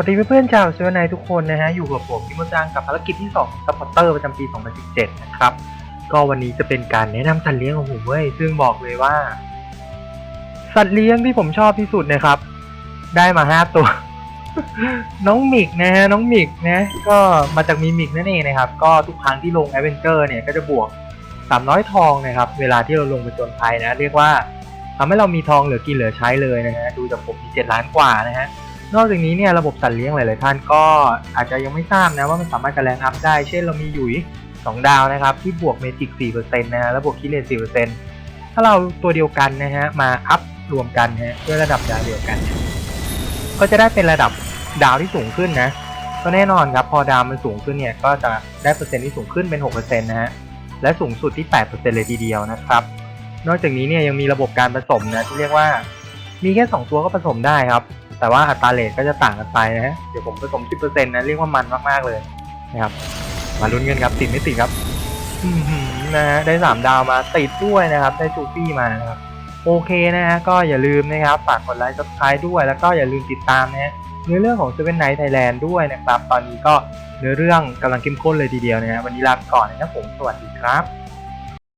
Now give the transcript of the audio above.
วัสดีเพื่อนๆชาวเซเว่นไนทุกคนนะฮะ อยู่กับผมพิมจังกับภารกิจที่2ซัพพอร์เตอร์ประจำปี 2017 นะครับ ก็วันนี้จะเป็นการแนะนำสัตว์เลี้ยงของผมเว้ย ซึ่งบอกเลยว่า สัตว์เลี้ยงที่ผมชอบที่สุดนะครับ ได้มา 5 ตัว น้องมิกนะฮะ น้องมิกนะ ก็มาจากมีมิกนั่นเองนะครับ ก็ทุกครั้งที่ลงแอดเวนเจอร์เนี่ยก็จะบวก 300 ทองนะครับ เวลาที่เราลงไปจนภัยนะ เรียกว่าทำให้เรามีทองเหลือกินเหลือใช้เลยนะฮะ ดูจากผมมี7ล้านกว่านะฮะ นอกจากนี้เนี่ยระบบสัตว์เลี้ยงหลายๆท่านก็อาจจะยังไม่ทราบนะว่ามันสามารถกระแรงอัพได้ เช่นเรามีหยุย2 ดาวนะครับที่บวกเมจิก4%นะฮะแล้วบวกคิเลส4%ถ้าเราตัวเดียวกันนะฮะมาอัพรวมกันฮะด้วยระดับดาวเดียวกัน ก็จะได้เป็นระดับดาวที่สูงขึ้นนะก็แน่นอนครับพอดาวมันสูงขึ้นเนี่ยก็จะได้เปอร์เซ็นต์ที่สูงขึ้นเป็น6%นะฮะและสูงสุดที่8%เลยทีเดียวนะครับ นอกจากนี้เนี่ยยังมีระบบการผสมนะที่เรียกว่า มีแค่ 2 ตัวก็ผสมได้ครับ แต่ว่าอัตราเรทก็จะต่างกันไปนะฮะ เดี๋ยวผมผสม 10%นะเรียกว่ามันมากๆเลยนะครับ มาลุ้นกันครับติดไม่ติดครับนะฮะได้ 3 ดาวมาติดด้วยนะครับ ได้ชูฟี่มานะครับ โอเคนะฮะก็อย่าลืมนะครับ ฝากกดไลค์ subscribe ด้วย แล้วก็อย่าลืมติดตามนะฮะเนื้อเรื่องของ Seven Night Thailand ด้วยนะครับ ตอนนี้ก็เนื้อเรื่องกำลังเข้มข้นเลยทีเดียวนะฮะวันนี้ลาไปก่อนนะครับผมสวัสดีครับ